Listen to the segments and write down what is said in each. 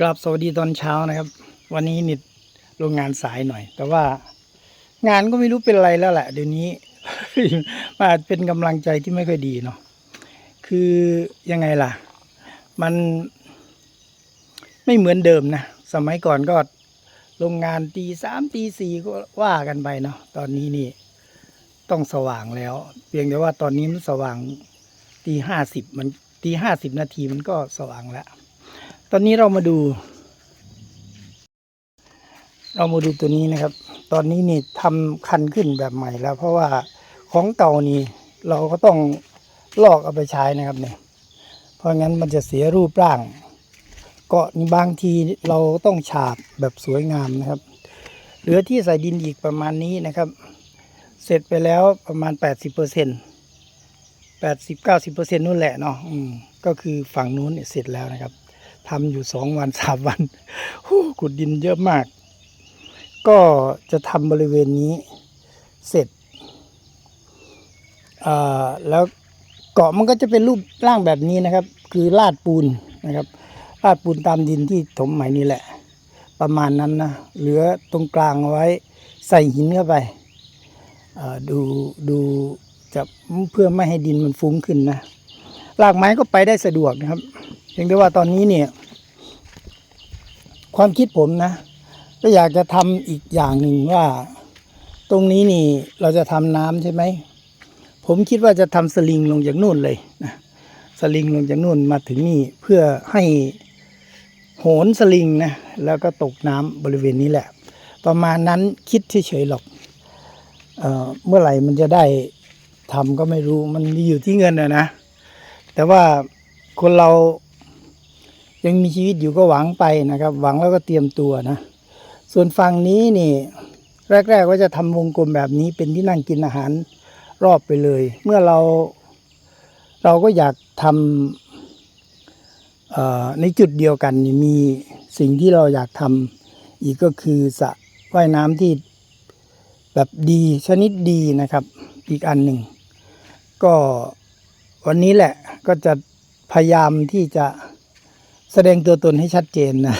กราบสวัสดีตอนเช้านะครับ วันนี้นิดโรงงานสายหน่อย แต่ว่างานก็ไม่รู้เป็นอะไรแล้วแหละเดี๋ยวนี้ มันอาจเป็นกำลังใจที่ไม่ค่อยดีเนาะคือยังไงล่ะ มันไม่เหมือนเดิมนะสมัยก่อนก็โรงงานตีสามตีสี่ก็ว่ากันไปเนาะตอนนี้นี่ต้องสว่างแล้ว เพียงแต่ว่าตอนนี้มันสว่างตีห้าสิบมันตีห้าสิบนาทีมันก็สว่างแล้ว ตอนนี้เรามาดู เรามาดูตัวนี้นะครับ ตอนนี้นี่ทำคันขึ้นแบบใหม่แล้ว เพราะว่าของเก่านี่เราก็ต้องลอกเอาไปใช้นะครับเนี่ยเพราะงั้นมันจะเสียรูปร่าง เกาะนี่บางทีเราต้องฉาบแบบสวยงามนะครับ เหลือที่ใส่ดินอีกประมาณนี้นะครับ เสร็จไปแล้วประมาณ 80เปอร์เซ็นต์แปดสิบเก้าสิบเปอร์เซ็นต์นู่นแหละเนาะก็คือฝั่งนู้นเสร็จแล้วนะครับ ทำอยู่สองวันสามวันฮู้ขุดดินเยอะมาก ก็จะทำบริเวณนี้เสร็จอ่าแล้วเกาะมันก็จะเป็นรูปร่างแบบนี้นะครับ คือลาดปูนนะครับลาดปูนตามดินที่ถมใหม่นี่แหละ ประมาณนั้นนะเหลือตรงกลางเอาไว้ใส่หินเข้าไปอ่อดูดูจะเพื่อไม่ให้ดินมันฟุ้งขึ้นนะรากไม้ก็ไปได้สะดวกนะครับเพียงแต่ว่าตอนนี้เนี่ย ความคิดผมนะ ก็อยากจะทำอีกอย่างหนึ่งว่า ตรงนี้นี่เราจะทำน้ำใช่ไหม ผมคิดว่าจะทำสลิงลงจากนู่นเลยนะสลิงลงจากนู่นมาถึงนี่เพื่อให้โหนสลิงนะแล้วก็ตกน้ำบริเวณนี้แหละ ประมาณนั้นคิดเฉยๆหรอกเออเมื่อไหร่มันจะได้ทำก็ไม่รู้มันอยู่ที่เงินนะนะ แต่ว่าคนเรา ยังมีชีวิตอยู่ก็หวังไปนะครับ หวังแล้วก็เตรียมตัวนะ ส่วนฝั่งนี้นี่ แรกๆว่าจะทำวงกลมแบบนี้เป็นที่นั่งกินอาหารรอบไปเลย เมื่อเราเราก็อยากทำในจุดเดียวกันมีสิ่งที่เราอยากทำอีกก็คือสระว่ายน้ำที่แบบดีชนิดดีนะครับ อีกอันหนึ่ง ก็วันนี้แหละก็จะพยายามที่จะ แสดงตัวตนให้ชัดเจนนะ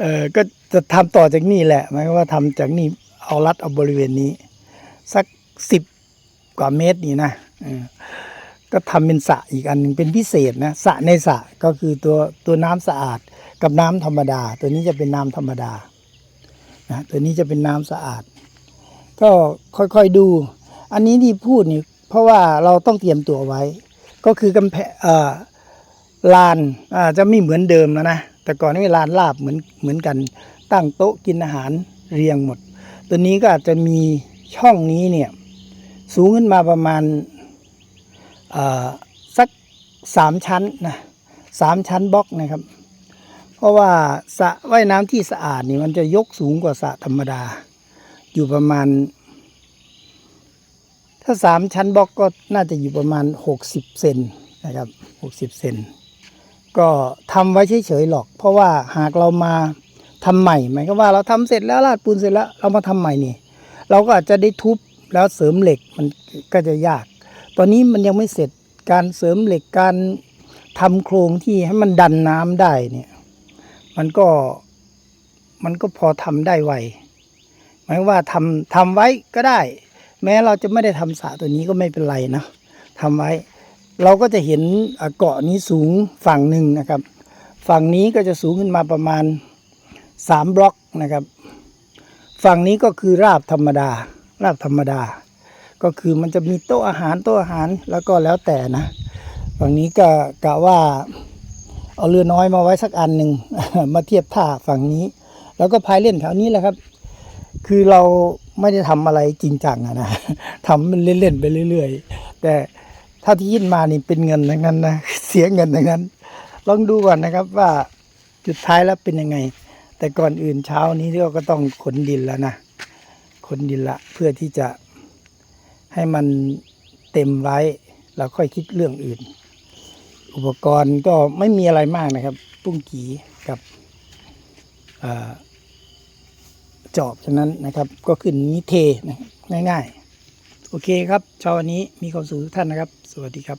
เออก็จะทำต่อจากนี่แหละหมายว่าทำจากนี่เอารัดเอาบริเวณนี้ สักสิบกว่าเมตรนี่นะก็ทำเป็นสระอีกอันนึงเป็นพิเศษนะสระในสระก็คือตัวตัวน้ำสะอาดกับน้ำธรรมดา ตัวนี้จะเป็นน้ำธรรมดานะตัวนี้จะเป็นน้ำสะอาด ก็ค่อยๆดู อันนี้ที่พูดนี่เพราะว่าเราต้องเตรียมตัวไว้ ก็คือกำแพเอ่อ ลานอ่าจะไม่เหมือนเดิมแล้วนะแต่ก่อนนี่ลานลาบเหมือนเหมือนกัน ตั้งโต๊ะกินอาหารเรียงหมด ตัวนี้ก็อาจจะมีช่องนี้เนี่ยสูงขึ้นมาประมาณสักสามชั้นนะสามชั้นบล็อกนะครับ เพราะว่าสระว่ายน้ำที่สะอาดนี่มันจะยกสูงกว่าสระธรรมดา อยู่ประมาณ ถ้าสามชั้นบล็อกก็น่าจะอยู่ประมาณหกสิบเซนนะครับหกสิบเซน ก็ทำไว้เฉยๆหรอก เพราะว่าหากเรามาทำใหม่หมายก็ว่าเราทำเสร็จแล้วลาดปูนเสร็จแล้วเรามาทำใหม่นี่ เราก็อาจจะได้ทุบแล้วเสริมเหล็กมันก็จะยาก ตอนนี้มันยังไม่เสร็จการเสริมเหล็กการทำโครงที่ให้มันดันน้ำได้เนี่ย มันก็มันก็พอทำได้ไวหมายว่าทำทำไว้ก็ได้ แม้เราจะไม่ได้ทำสระตัวนี้ก็ไม่เป็นไรนะทำไว้ เราก็จะเห็นเกาะนี้สูงฝั่งหนึ่งนะครับ ฝั่งนี้ก็จะสูงขึ้นมาประมาณสามบล็อกนะครับ ฝั่งนี้ก็คือราบธรรมดา ราบธรรมดา ก็คือมันจะมีโต๊ะอาหารโต๊ะอาหารแล้วก็แล้วแต่นะ ฝั่งนี้ก็กะว่าเอาเรือน้อยมาไว้สักอันหนึ่งมาเทียบท่าฝั่งนี้ แล้วก็พายเล่นแถวนี้แหละครับ คือเราไม่ได้ทำอะไรจริงจังนะทำมันเล่นๆไปเรื่อย ๆ แต่ ถ้าที่ยินมานี่เป็นเงินทั้งนั้นนะเสียเงินทั้งนั้น ลองดูก่อนนะครับว่าจุดท้ายแล้วเป็นยังไง แต่ก่อนอื่นเช้านี้เราก็ต้องขนดินแล้วนะขนดินละเพื่อที่จะให้มันเต็มไว้แล้วค่อยคิดเรื่องอื่น อุปกรณ์ก็ไม่มีอะไรมากนะครับ ปุ้งกีกับอจอบฉะนั้นนะครับ ก็ขึ้นนี้เทนะง่าย ๆ โอเคครับเช้าวันนี้มีความสุขทุกท่านนะครับ สวัสดีครับ